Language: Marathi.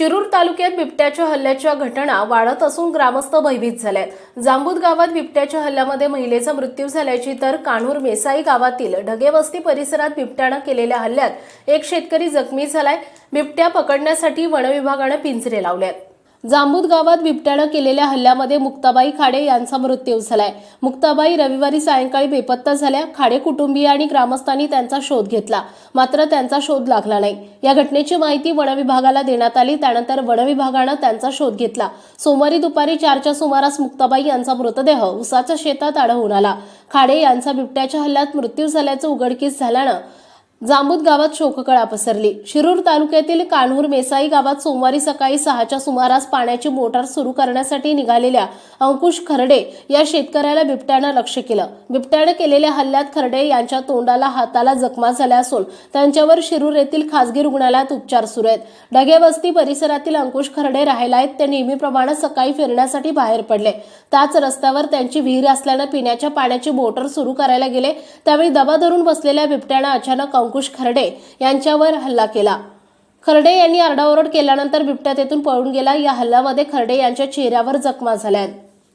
शिरूर तालुक्यात बिबट्याच्या हल्ल्याच्या घटना वाढत असून ग्रामस्थ भयभीत झालेत. जांबूद गावात बिबट्याच्या हल्ल्यामध्ये महिलेचा मृत्यू झाल्याची तर कानूर मेसाई गावातील ढगेवस्ती परिसरात बिबट्यानं केलेल्या हल्ल्यात एक शेतकरी जखमी झालाय. बिबट्या पकडण्यासाठी वनविभागानं पिंजरे लावलेत. जांबूद गावात बिबट्यानं केलेल्या हल्ल्यामध्ये मुक्ताबाई खाडे यांचा मृत्यू झालाय. मुक्ताबाई रविवारी सायंकाळी बेपत्ता झाल्या. खाडे कुटुंबीय आणि ग्रामस्थांनी त्यांचा शोध घेतला. मात्र त्यांचा शोध लागला नाही. या घटनेची माहिती वनविभागाला देण्यात आली. त्यानंतर वनविभागानं त्यांचा शोध घेतला. सोमवारी दुपारी चारच्या सुमारास मुक्ताबाई यांचा मृतदेह उसाच्या शेतात आढळून आला. खाडे यांचा बिबट्याच्या हल्ल्यात मृत्यू झाल्याचं उघडकीस झाल्यानं जांबूत गावात शोककळा पसरली. शिरूर तालुक्यातील कान्हूर मेसाई गावात सोमवारी सकाळी सहाच्या सुमारास पाण्याची मोटार सुरू करण्यासाठी निघालेल्या अंकुश खर्डे या शेतकऱ्याला बिबट्यानं लक्ष केलं. बिबट्यानं केलेल्या हल्ल्यात खर्डे यांच्या तोंडाला हाताला जखमा झाल्या असून त्यांच्यावर शिरूर येथील खासगी रुग्णालयात उपचार सुरू आहेत. ढगेवस्ती परिसरातील अंकुश खरडे राहिला आहेत. ते नेहमीप्रमाणे सकाळी फिरण्यासाठी बाहेर पडले. त्याच रस्त्यावर त्यांची विहीर असल्यानं पिण्याच्या पाण्याची मोटर सुरू करायला गेले. त्यावेळी दबा धरून बसलेल्या बिबट्यानं अचानक अंकुश खर्डे यांच्यावर हल्ला केला. खर्डे यांनी आरडाओरड केल्यानंतर बिबट्या तेथून पळून गेला. या हल्ल्यामध्ये खर्डे यांच्या चेहऱ्यावर जखमा झाल्या आहेत